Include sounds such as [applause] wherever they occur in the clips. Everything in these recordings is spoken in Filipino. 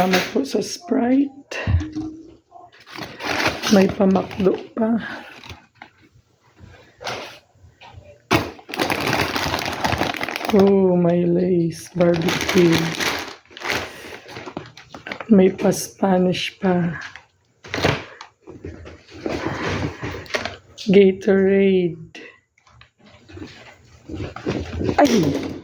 Salamat po sa Sprite. May pamakdo pa. Oh, may lace barbecue. At may pa-Spanish pa. Gatorade. Ay!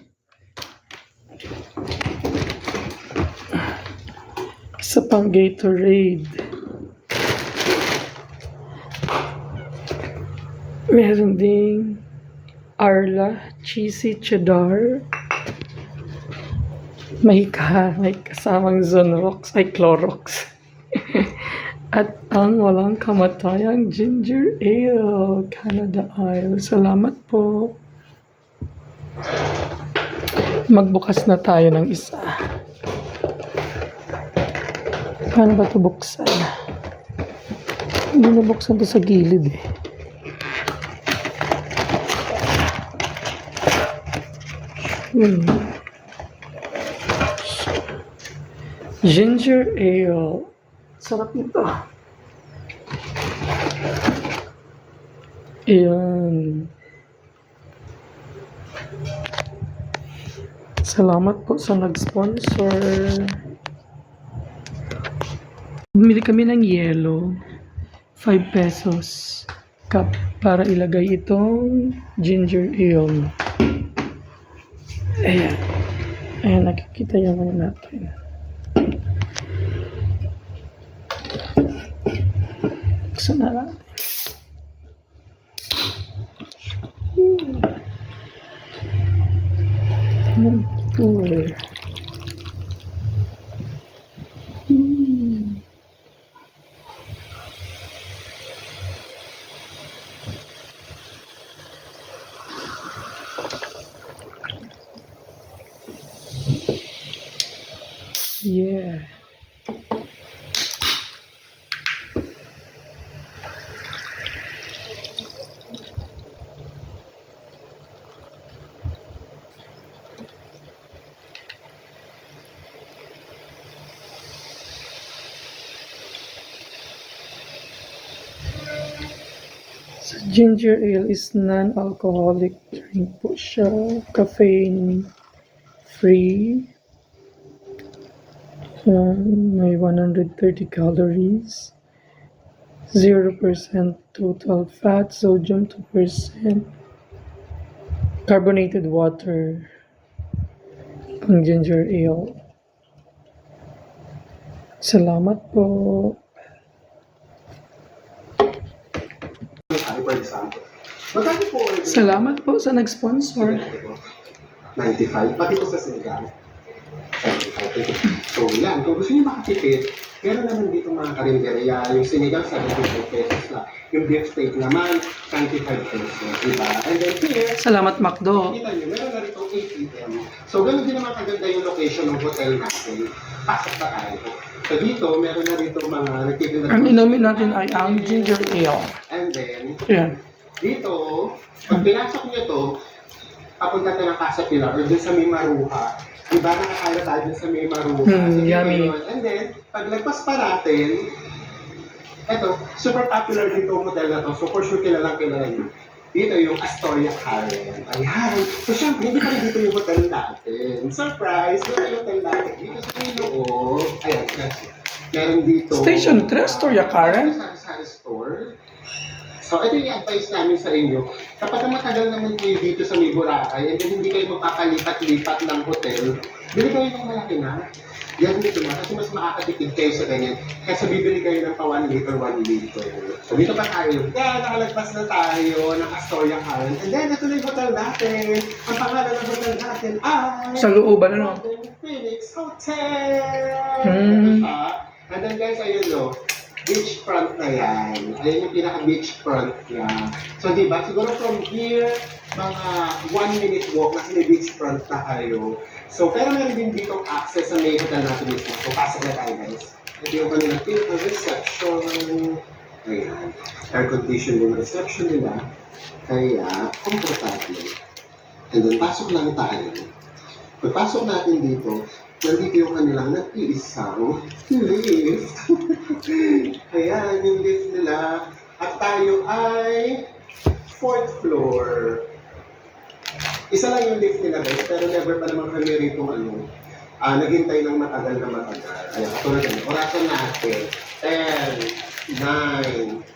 Isa pang Gatorade. Meron ding Arla Cheesy Cheddar. May, ka, may kasamang Zonrox ay Clorox. [laughs] At ang walang kamatayang ginger ale, Canada Ale. Salamat po. Magbukas na tayo ng isa. Paano ba ito buksan? Hindi na buksan to sa gilid eh. Hmm. Ginger ale. Sarap nito. Ayan. Salamat po sa nag-sponsor. Bumili kami ng yelo. 5 pesos. Cup para ilagay itong ginger ale. Ayan. Ayan, nakikita yan natin. Buksan na natin. Hmm. Cooler. Hmm. Yeah. So, ginger ale is non-alcoholic drink po siya. Caffeine free. Um, may 130 calories. 0% total fat, sodium 2%. Carbonated water. Ang ginger ale. Salamat po. For example. Magkano po? Salamat po sa nag-sponsor. 95. Pati po sa Senegal. 75. So, yan. Kung gusto niyo makatipid, meron naman dito mga karinderya. Yung Senegal, 75 pesos na. Yung beef steak naman, 25 pesos. Diba? And then here, Salamat, Macdo. Kita nyo, meron na rito 8 p.m. So, ganun din naman kaganda yung location ng hotel natin. Pasok na tayo. So, dito, meron na rito mga nagtitinda. Ang inumin natin ay ang ginger ale. And then, Yan. dito, pag pinasok nyo to, papunta ka ng Casa Pilar or dun sa may Maruha. Diba, nakakaya tayo dun sa may Maruha. So, dito yummy. yun. And then, pag lagpas pa natin, eto, super popular dito ang hotel na to. So, for sure, kilalang kilala nyo. Dito yung Astoria Karen. Ayan. So, syempre, hindi pa rin dito yung hotel natin. Surprise! Dito yung hotel natin. Dito sa loob. Ayan, yes. Meron dito. Station 3, Astoria Karen. Sa Sari Store. So, ito yung advice namin sa inyo. Kapag matagal naman kayo dito sa may Boracay, and then hindi kayo magpapalipat-lipat ng hotel, bili kayo ng malaki na. Yan dito na, kasi mas makakatipid kayo sa ganyan. Kasi bibili kayo ng pa 1 liter, 1 liter. So, dito pa tayo. Yan, nakalagpas na tayo ng Astoria Karen. And then, ito na yung hotel natin. Ang pangalan ng hotel natin ay... Sa looban, ano? Phoenix Hotel! Hmm. Diba? And then guys, ayun no, beachfront na yan. Ayun yung pinaka-beachfront niya. So, di ba, siguro from here, mga one minute walk, nasa may beachfront na kayo. So, pero meron din dito access sa may hotel natin mismo. So, pasok na tayo guys. Ito yung kanilang pinaka-reception. Ayan. Air conditioned yung reception nila. Kaya, komportable. And then, pasok lang tayo. Pagpasok natin dito, nandito yung kanilang nag-iisang lift. [laughs] Ayan, yung lift nila. At tayo ay fourth floor. Isa lang yung lift nila guys, pero never pa naman kami rito ano, ah naghintay ng matagal na matagal. Ayan, katulad yan. Orasan natin. 10, 9,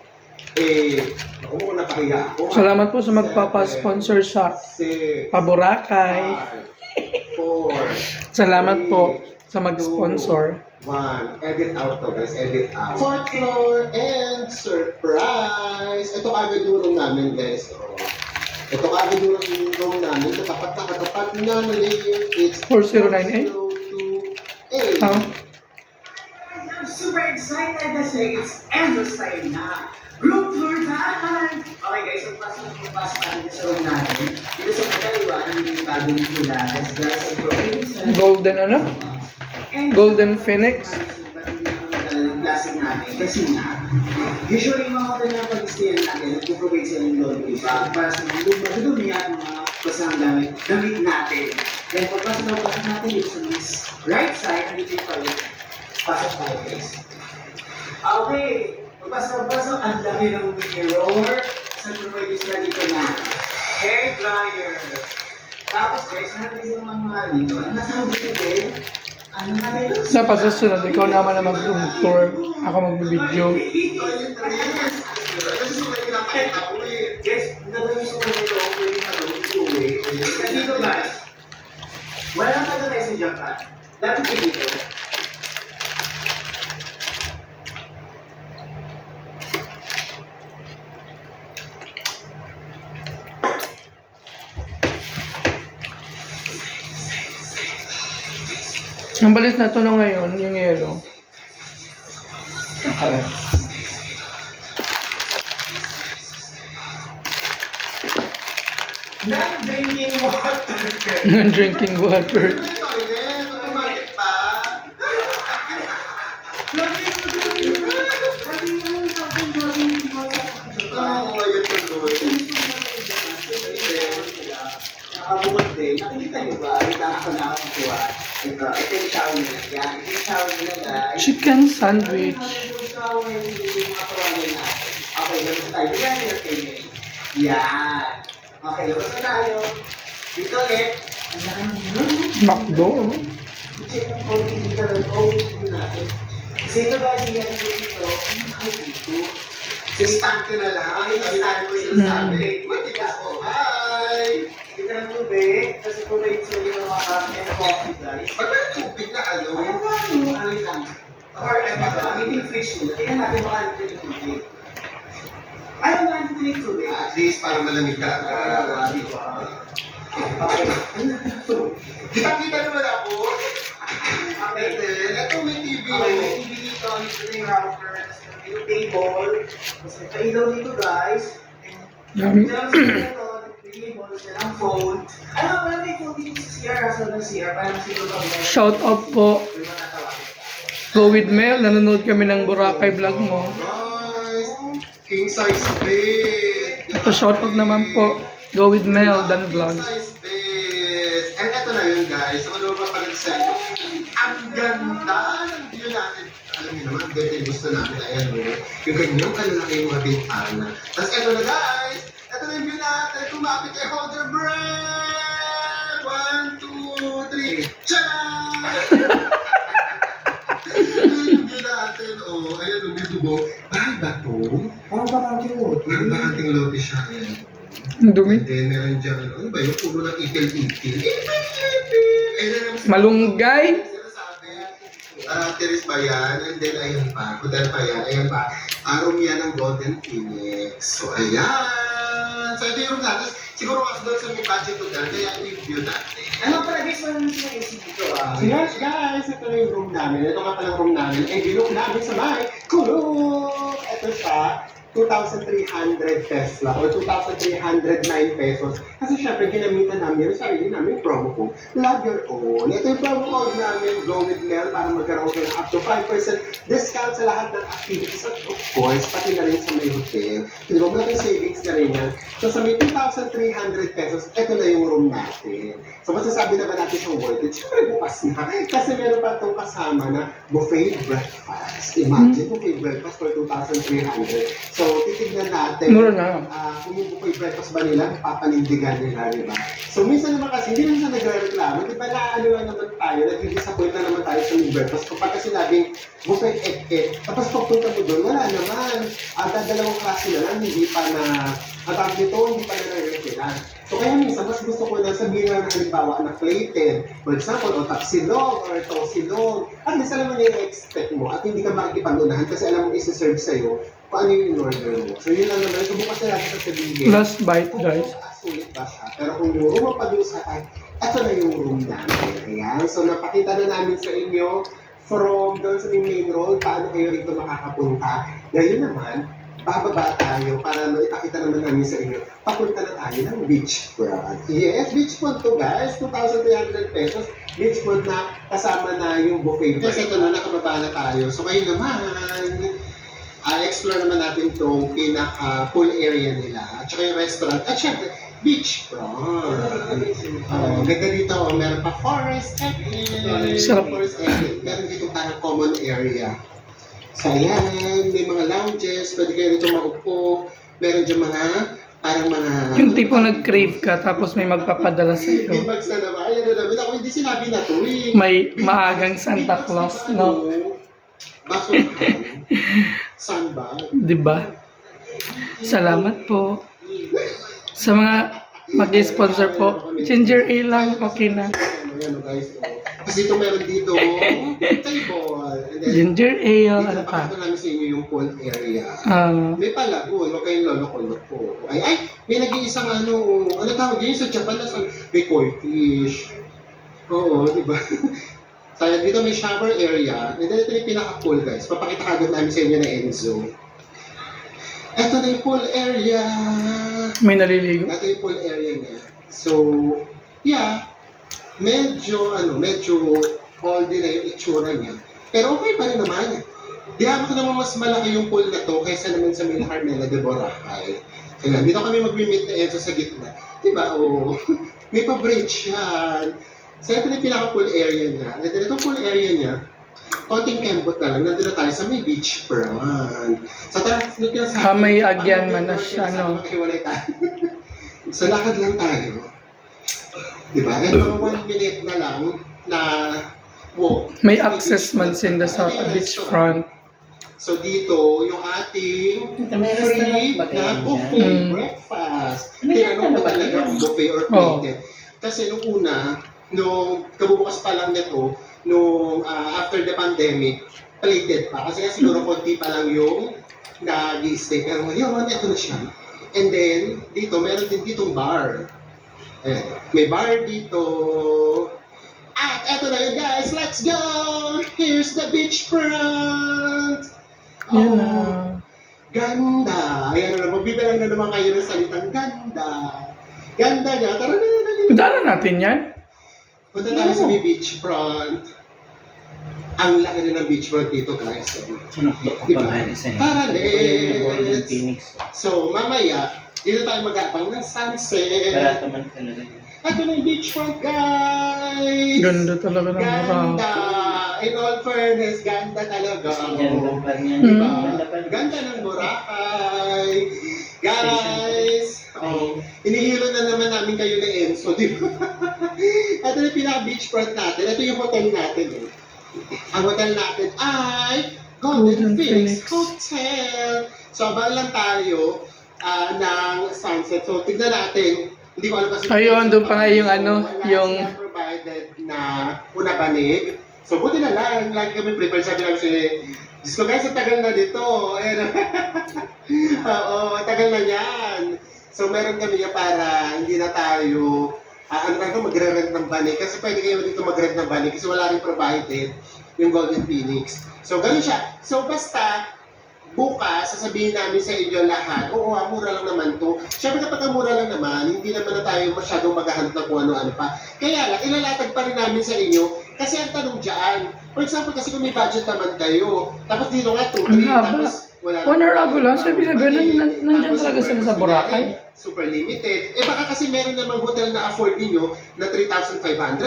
8, ako mo napahiya ako. Salamat po sa magpapa-sponsor sa five, four, [laughs] Salamat po sa mag-sponsor. One, edit out to guys, edit out. Fourth floor and surprise! Ito agad yung room namin guys. Oh. Ito agad yung room namin. Katapat na katapat na na layer. It's 4098? 0228. Ah, I'm super excited kasi it's endless time na. Room tour time! Okay guys, so pasok na pasok natin sa room natin. Dito sa kaliwa, nandito yung bagong tula. That's glass of golden ano? Golden Phoenix. Classic natin. Kasi nga, usually mga hotel na pag-stayan natin, nagpo-provide sila ng laundry bag para sa mga luma, dudumi at mga basang damit, damit natin. Then pagpasok na pasok natin dito sa mas right side, nandito yung toilet. Pasok tayo guys. Okay, pagpasok na pasok, ang dami ng mirror sa provide sila dito na hair dryer. Tapos guys, natin yung mga dito. Nasa dito din? Sa pasusunod, ikaw naman na mag-room tour. Ako mag-video. Ito, pwede na ito, ituwi. Nandito guys, Ang balit na to na ngayon, yung yellow. Okay. Non-drinking water. drinking water. [laughs] Toilet, automatic pa. Oo, ayun tuloy. Nakabukod din. Nakikita niyo ba? Ito ako na ako kuha. Ito, ito yung. Yan, ito yung shower nila guys. Chicken sandwich. Okay, labas na tayo. Bigyan nila kayo. Yan. Okay, labas na tayo. Dito ulit. Ang laki ng room. McDo. ano? Check ang konti dito ng natin. Guys, hindi natin dito. Mahal dito. Instantly na lang. Ang tayo ko instantly. sabi. Pwede ka po. Hi! Dito ng tubig. Kasi tubig sa iyo mga kami and coffee guys. Pag may tubig na ano, Ano yung ano lang? Or ano ba? Hindi yung fridge nila. Tingnan natin baka nito yung tubig. Ayaw nga nito yung tubig. at least para malamig ka. Kita-kita naman ako. Then, ito may TV. Okay, may TV dito. Na yung router. Yung table. May pailaw dito guys. Yummy. Diyan sa ito, table, diyan ang phone. Ano pala may phone dito sa? Sa ng CR, parang siguro may Shout out po. Go with Mel. Nanonood kami ng Boracay vlog mo. Guys, king size bed. Ito shout out naman po. Go with Mel Dan Vlogs. King size bed. And ito na yun guys. Ano ba pa nag-send? Ang ganda ng view natin. Alam niyo naman, ganda yung gusto namin. Ayan mo. Yung ganyang kalalaki yung mga bintana. Tapos ito na guys. Ito na yung view natin. Kumapit kay Holder Brand. One, two, three. Tcharam! Yung view natin. Oh, ayan yung may dugo. Bahay ba to? Parang baka cute. Parang bahating lote siya. Ayan. Ang dumi. And then, meron dyan, ano ba yun? Puro ng ang Malunggay. Sinasabi, ah, Teres ba yan? And then, ayan pa. Hotel pa yan. Ayan pa. Arom yan ng Golden Phoenix. So, ayan. Yung room natin. Siguro kasi doon sa may budget hotel, kaya ito yung view natin. Ano pala guys, parang sila AC dito ah. Yes, guys! Ito na yung room namin. Ito nga palang room namin. Yung room namin sa may kulog! Ito siya. 2,300 pesos lang or 2,309 pesos. Kasi syempre, ginamitan namin yung sarili namin promo code. Love your own. Ito yung promo code namin, Go with Mel, para magkaroon kayo ng up to 5% discount sa lahat ng activities at of course, pati na rin sa may hotel. Di ba, malaking savings na rin yan. So sa may 2,300 pesos, ito na yung room natin. So masasabi naman natin siyang worth it. Siyempre bukas na. Kasi meron pa itong kasama na buffet breakfast. Imagine, buffet breakfast for 2,300. So titignan natin. Mura na. Ah, kung yung buffet breakfast ba nila, papanindigan nila, di ba? So minsan naman kasi, hindi naman siya nagre-reklamo. Di ba na lang naman tayo, nag-disappoint na naman tayo sa new breakfast. Kapag kasi sinabing buffet egg, tapos pagpunta mo doon, wala naman. Ah, dadalawang klase na lang, hindi pa na, at ang dito, hindi pa na nare-rekilan. So kaya minsan, mas gusto ko na sabihin na halimbawa na plated, for example, o tapsilog or tosilog. At least alam mo na yung expect mo at hindi ka makikipagunahan kasi alam mo isi-serve sa'yo kung ano yung order mo. So yun lang naman, subukan sa natin sasabihin. Last bite, guys. sulit ba siya? Pero kung yung room ang pag-uusapan, ito na yung room namin. Ayan. So napakita na namin sa inyo from doon sa main road, paano kayo rito makakapunta. Ngayon naman, bababa tayo para maipakita naman namin sa inyo. Papunta na tayo ng beachfront. Yes, beachfront to guys. 2,300 pesos. Beachfront na kasama na yung buffet. Kasi ito na, nakababa na tayo. So kayo naman, ah explore naman natin itong pinaka-pool area nila. At saka yung restaurant. At syempre, beachfront. Oh, ganda dito. Oh, meron pa forest area. Sarap. Forest. Meron dito parang common area. So, ayan. May mga lounges. Pwede kayo dito maupo. Meron dyan mga parang mga... Yung tipong nag-crave ka, tapos may magpapadala sa May iyo. bags na naman. Ayan na naman. Ako hindi sinabi na to eh. May maagang Santa Claus, no? Basurahan. [laughs] Di ba? Salamat po. Sa mga mag-sponsor po, ginger ale lang, okay na. Guys. oh. Kasi ito meron dito, table. And then, Ginger ale, dito ano pa? napakita namin sa inyo yung pool area. Ah, May palagoon, huwag kayong loloko-loko. Ay, ay, may nag-iisang ano, ano tawag yun sa Japan na sa, may koi fish. Oo, di ba? [laughs] Kaya dito may shower area. And then ito yung pinaka-pool guys. Papakita kagad namin sa inyo na Enzo. Ito na yung pool area. may naliligo. Ito yung pool area niya. So, yeah, medyo, ano, medyo oldie na yung itsura niya. Pero okay pa rin naman. Di ako naman mas malaki yung pool na to kaysa naman sa Mil Carmela de Boracay. Kaya dito kami mag-meet na Enzo sa gitna. Di ba? Oo. [laughs] May pa-bridge yan. So, ito na yung pinaka-pool area niya. Ito na itong pool area niya. Konting kembot na lang. Nandito na tayo sa may beach front. Sa tara, look yan sa Ah, may agyan man na siya, no? [laughs] So, lakad lang tayo. Diba? And mga one minute na lang na walk. May access man sinda sa beachfront. So dito, yung ating free na buffet Mm. breakfast. Tinanong ko talaga buffet or plated. Kasi nung una, nung kabubukas pa lang nito, nung ah, after the pandemic, plated pa. Kasi nga siguro konti pa lang yung nag-stay. Pero ngayon, ito na siya. And then, dito, meron din ditong bar. Ayan. May bar dito. At eto na yun guys, let's go! Here's the beachfront! Oh, na. Ganda! Ayan na, magbibilang na naman kayo ng salitang ganda. Ganda niya. Tara na, dali. Daanan natin yan. Punta tayo sa may beachfront. Ang laki na ng beachfront dito guys. Ko Diba? eh. Phoenix. So, mamaya, dito tayo mag-abang ng sunset. Barato man talaga. Ito na yung beachfront, guys! Ganda talaga ng Ganda! Boracay. In all fairness, ganda talaga. Ganda pa niya. Mm. Ganda pa Ganda ng Boracay! Guys! Oh, inihilo na naman namin kayo na Enzo, di ba? [laughs] [laughs] Ito yung pinaka-beachfront natin. Ito yung hotel natin. Eh. Ang hotel natin ay Golden, Phoenix. Hotel. So, abang lang tayo ah, ng sunset. So, tignan natin. Hindi ko alam kasi... Ayun, doon pa nga yung ano, yung- provided na una banig. So, buti na lang. Lagi kami prepared. Sabi lang si Diyos ko guys, tagal na dito. Ayan. [laughs] Oo, tagal na yan. So, meron kami para hindi na tayo ah, ano na ito, magre-rent ng banig. Kasi pwede kayo dito mag-rent ng banig kasi wala rin provided yung Golden Phoenix. So, ganun siya. So, basta, bukas, sasabihin namin sa inyo lahat, oo, ah, mura lang naman to. Siyempre kapag mura lang naman, hindi naman na tayo masyadong maghahanap ng kung ano-ano pa. Kaya lang, ilalatag pa rin namin sa inyo, kasi ang tanong dyan, for example, kasi kung may budget naman kayo, tapos dito nga, 2, Ang 3, haba. tapos ago lang, Tapos sabi na ganun, nan- nandyan talaga sila sa Boracay. Super limited. Eh baka kasi meron namang hotel na afford niyo na 3,500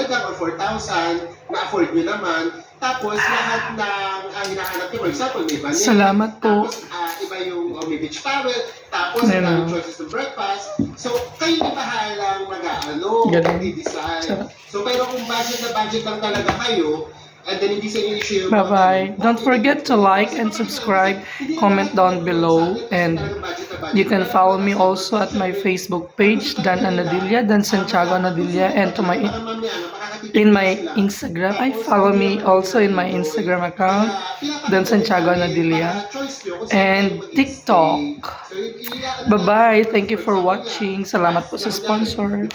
lang or 4,000 na afford niyo naman. Tapos lahat ng ang hinahanap niyo, for example, may vanilla. Salamat po. Tapos ah, iba yung oh, may beach towel. Tapos ang na. choices to breakfast. So, kayo na bahalang mag-ano. Sarap. So, pero kung budget na budget lang talaga kayo, yung Bye-bye. Don't forget to like and subscribe, comment down below, and you can follow me also at my Facebook page, Dan Anadilla, Dan Santiago Anadilla, and to my in my Instagram. I follow me also in my Instagram account, Dan Santiago Anadilla, and TikTok. Bye-bye. Thank you for watching. Salamat po sa sponsor.